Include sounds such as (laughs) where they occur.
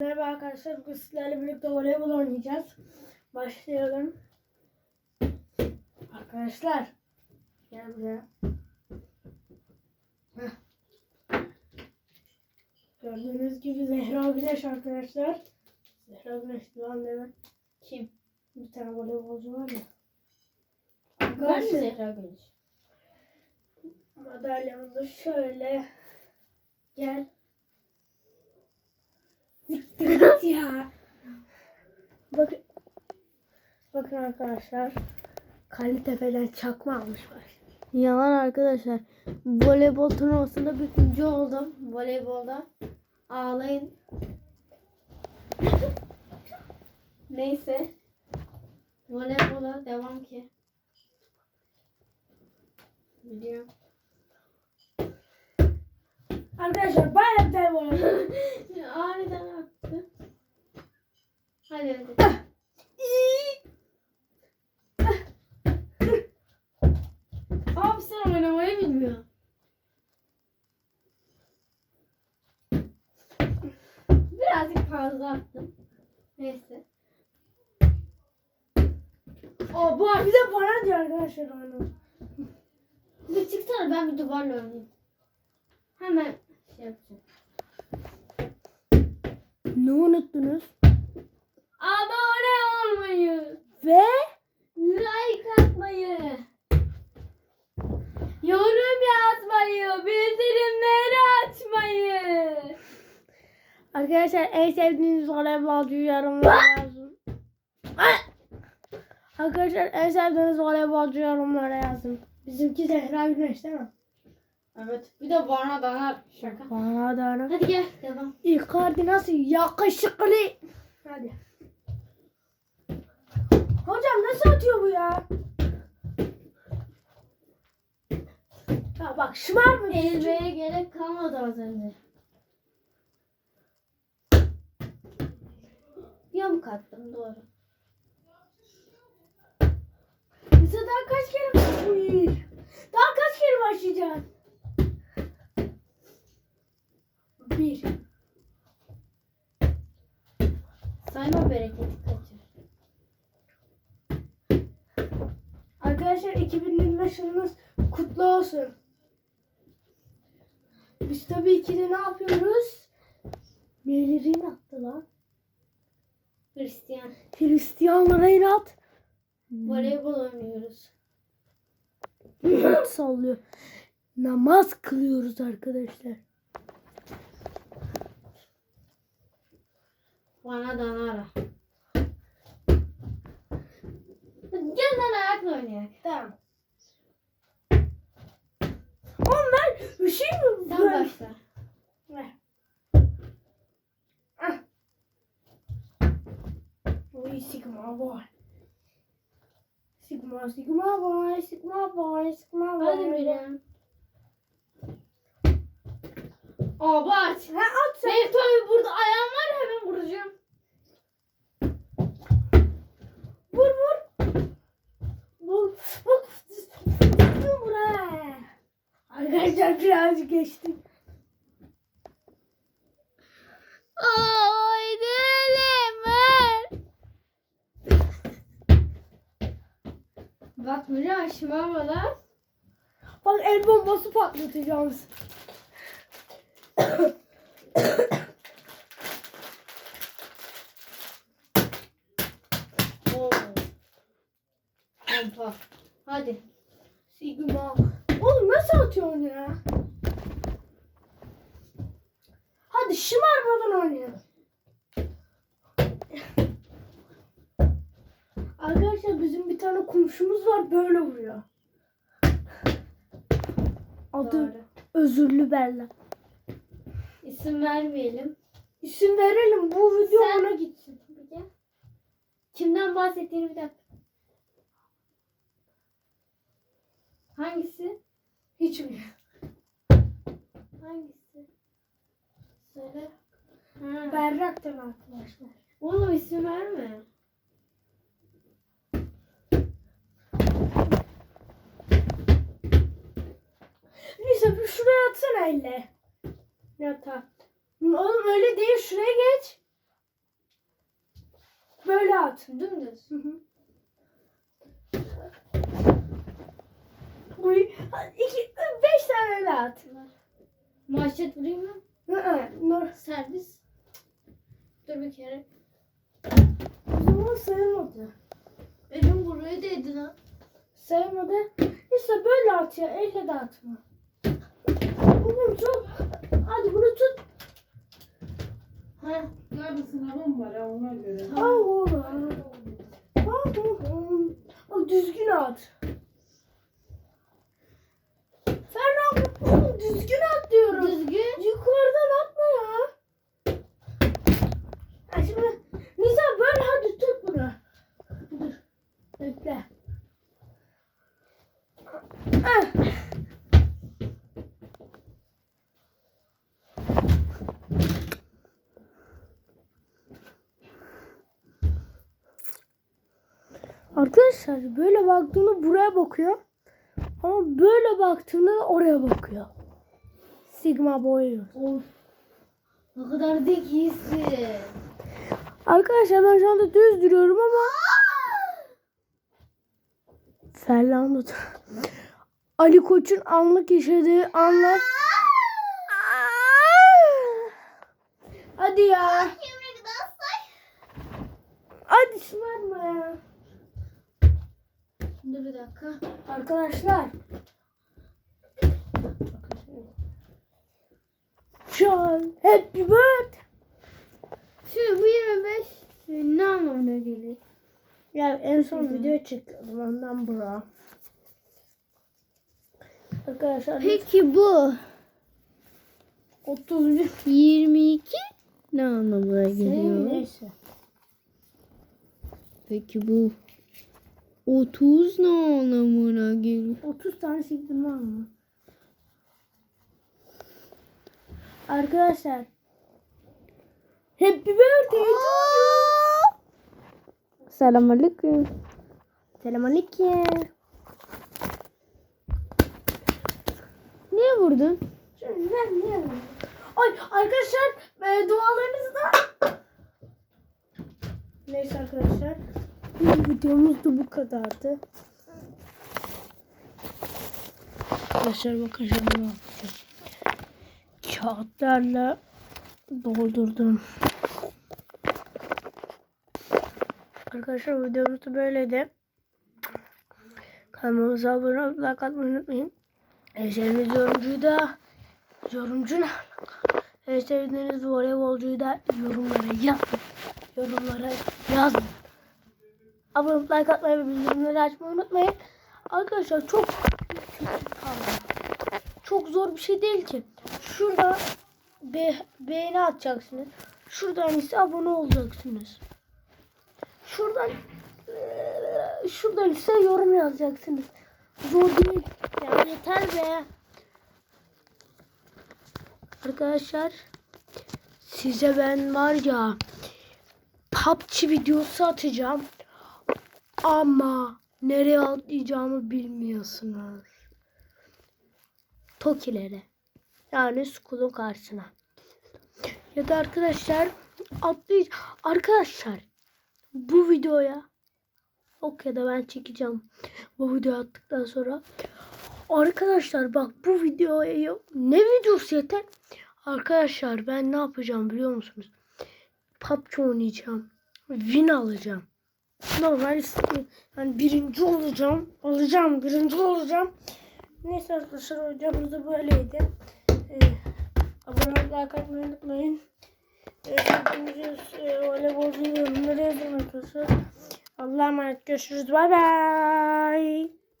Merhaba arkadaşlar. Bugün sizlerle birlikte voleybol oynayacağız. Başlayalım. Arkadaşlar. Gel buraya. Heh. Gördüğünüz gibi Zehra Güneş arkadaşlar. Zehra Güneş lan demek. Kim? Bir tane voleybolcu var ya. Arkadaşlar Zehra Güneş? madalyamızı şöyle gel. Git ya. Bakın. Bakın arkadaşlar. Kalitepe'den çakma almışlar. Yalan arkadaşlar. Voleybol turnuvasında birinci oldum. Voleybolda. Ağlayın. Neyse. Voleybola devam ki. Biliyorum. Arkadaşlar bayağı güzel voleybol. Aniden. (laughs) Hadi hadi. Abi sen oynamayı bilmiyor. Birazcık fazla attım. Neyse. Aa, bu bir de bana diyor arkadaşlar onu. Bir çıksana ben bir duvarla oynayayım. Hemen şey yapacağım. Ne unuttunuz? Abone olmayı, Ve like atmayı, yorum yazmayı, bildirimleri açmayı. arkadaşlar en sevdiğiniz voleybolcuyu yorumlara yazın. Arkadaşlar en sevdiğiniz voleybolcu yorumlara yazın. Bizimki Zehra Güneş değil mi? Evet. Bir de bana daha şaka. Bana da ne? Hadi gel devam. Icardi nasıl yakışıklı. Hadi. Hocam nasıl atıyor bu ya? Ya bak şımar mı? Elbeye gerek kalmadı az önce. Yamuk attım doğru. Bize daha kaç kere Uy. Daha kaç kere başlayacağız? Bir. Sayma bereketi kaçır. Arkadaşlar 2025 yılınız kutlu olsun. Biz tabii ki de ne yapıyoruz? Nelerin attı lan? Hristiyan. Hristiyanlara inat. Voleybol oynuyoruz. (laughs) sallıyor. Namaz kılıyoruz arkadaşlar. Bana danara. Gel lan ayakla oynayalım. Tamam. Oğlum ben bir şey mi? Sen başla. Ver. Uy sigma boy. Sigma sigma boy sigma boy sigma boy. Hadi Miriam. Abart. Ha at sen. Benim tabii burada ayağım var hemen vuracağım. Vur vur. Vur. Vur. Vur buraya. Arkadaşlar birazcık geçtim. Bak Miriam şımarma lan. Bak el bombası patlatacağız. Oo. Pompa. Hadi. Sigma. Oğlum nasıl atıyorsun ya? Hadi şımarmadan oynayalım. Arkadaşlar bizim bir tane komşumuz var böyle vuruyor. Adı Doğru. Özürlü Bella. İsim vermeyelim. İsim verelim bu video Sen- ona gitsin. Kimden bahsettiğini bir dakika. Hangisi? Hiç mi? Hangisi? Söyle. Ha. Berrak'tan arkadaşlar. Oğlum isim verme. Neyse bir şuraya atsana elle. Yatağa. Oğlum öyle değil şuraya geç. öyle at. Dümdüz. Hı hı. Uy, iki, beş tane öyle at. Manşet vurayım mı? Hı hı, Nur. Servis. Dur bir kere. O zaman sayılmadı. Elim buraya değdi lan. Sayılmadı. İşte böyle at ya. Elle de atma. Oğlum çok. Hadi bunu tut. Ha. Yarın sınavım var ya ona göre. Al oğlum. Oğlum. Al düzgün at. Ferhan oğlum düzgün at diyorum. Düzgün. Yukarıdan atma ya. Ha şimdi Nisa böyle hadi tut bunu. Dur. Bekle. Ah. Arkadaşlar böyle baktığında buraya bakıyor. Ama böyle baktığında da oraya bakıyor. Sigma boyuyor. Of. Ne kadar zekisin. Arkadaşlar ben şu anda düz duruyorum ama Ferlando Ali Koç'un anlık yaşadığı anlar Hadi ya. Hadi şımarma ya. Dur bir dakika. Arkadaşlar. Şu an happy birthday. Şu bu 25 ne anlamına geliyor? Ya en son video çekiyordum ondan bura. Arkadaşlar Peki bu 31 22 ne anlamına Senin neyse. Peki bu 30 ne anlamına geliyor? 30 tane siktim var mı? Arkadaşlar Happy birthday to you. Selamünaleyküm. Selamünaleyküm. Niye vurdun? Şimdi ben niye yapayım? Ay arkadaşlar e, dualarınızı da Neyse arkadaşlar. Bu videomuz da bu kadardı. Arkadaşlar bakın şimdi ne yapacağım. Kağıtlarla doldurdum. Arkadaşlar videomuz da böyleydi. Kanalımıza abone olup like atmayı unutmayın. En sevdiğiniz yorumcuyu da yorumcu ne? Sevdiğiniz voleybolcuyu da yorumlara yazın. Yorumlara yazın. Abone olup like atmayı ve bildirimleri açmayı unutmayın. Arkadaşlar çok çok zor bir şey değil ki. Şurada be, beğeni atacaksınız. Şuradan ise abone olacaksınız. Şuradan şuradan ise yorum yazacaksınız. Zor değil. Yani yeter be. Arkadaşlar size ben var ya PUBG videosu atacağım. Ama nereye atlayacağımı bilmiyorsunuz. Tokilere. Yani Skull'un karşısına. Ya da arkadaşlar atlayacağım. Arkadaşlar bu videoya yok ya da ben çekeceğim. Bu videoyu attıktan sonra. Arkadaşlar bak bu videoya ne videosu yeter? Arkadaşlar ben ne yapacağım biliyor musunuz? PUBG oynayacağım. Win alacağım. Normal. Yani birinci olacağım. Alacağım. Birinci olacağım. Neyse arkadaşlar videomuz da böyleydi. Ee, abone olmayı, like atmayı unutmayın. Ee, sevdiğiniz e, voleybolcu arkadaşlar. Allah'a emanet görüşürüz. Bay bay.